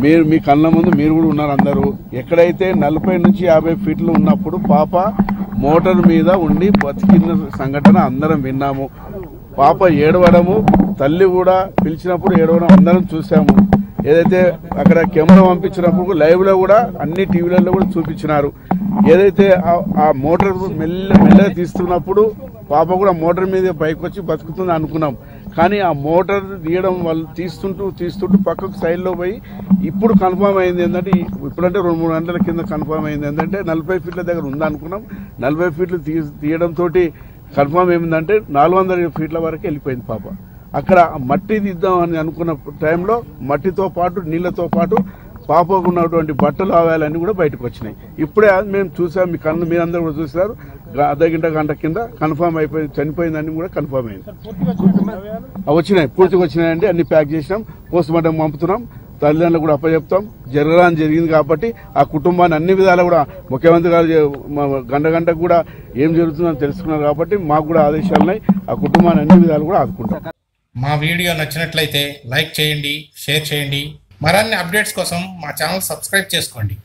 మీరు మీ కళ్ళ ముందు మీరు కూడా ఉన్నారు అందరూ. ఎక్కడైతే నలభై నుంచి యాభై ఫీట్లు ఉన్నప్పుడు పాప మోటార్ మీద ఉండి బతికిన సంఘటన అందరం విన్నాము. పాప ఏడవడము తల్లి కూడా పిలిచినప్పుడు ఏడవడం అందరం చూసాము ఏదైతే అక్కడ కెమెరా పంపించినప్పుడు లైవ్లో కూడా అన్ని టీవీలలో కూడా చూపించినారు. ఏదైతే ఆ- ఆ మోటార్ మెల్ల మెల్లగా తీస్తున్నప్పుడు పాప కూడా మోటార్ మీద పైకి వచ్చి బతుకుతుంది అనుకున్నాం. కానీ ఆ మోటార్ తీయడం వల్ల తీస్తుంటూ తీస్తుంటూ పక్కకు సైడ్లో పోయి ఇప్పుడు కన్ఫామ్ అయింది ఏంటంటే ఇప్పుడంటే రెండు మూడు గంటల కింద కన్ఫామ్ అయింది ఏంటంటే నలభై ఫీట్ల దగ్గర ఉందనుకున్నాం నలభై ఫీట్లు తీ తీయడంతో కన్ఫామ్ ఏమిందంటే నాలుగు వందల ఫీట్ల వరకు వెళ్ళిపోయింది పాప. అక్కడ మట్టి దిద్దామని అని అనుకున్న టైంలో మట్టితో పాటు నీళ్ళతో పాటు పాపకు ఉన్నటువంటి బట్టలు ఆవాలన్నీ కూడా బయటకు వచ్చినాయి. ఇప్పుడే మేము చూసాం మీ కన్ను మీరందరూ కూడా చూసారు గ- అర్ధ గంట గంట కింద కన్ఫర్మ్ అయిపోయింది చనిపోయిందని కూడా కన్ఫర్మ్ అయింది. వచ్చినాయి పూర్తిగా వచ్చినాయండి అన్ని ప్యాక్ చేసినాం పోస్ట్ మార్టం పంపుతున్నాం తల్లిదండ్రులు కూడా అప్పచెప్తాం జరగడానికి జరిగింది కాబట్టి ఆ కుటుంబాన్ని అన్ని విధాలు కూడా ముఖ్యమంత్రి గారు గంట గంటకు కూడా ఏం జరుగుతుందని తెలుసుకున్నారు కాబట్టి మాకు కూడా ఆదేశాలు ఉన్నాయి. ఆ కుటుంబాన్ని అన్ని విధాలు కూడా ఆదుకుంటాం. మా వీడియో నచ్చినట్లయితే లైక్ చేయండి షేర్ చేయండి. మరిన్ని అప్డేట్స్ కోసం మా ఛానల్ సబ్స్క్రైబ్ చేసుకోండి.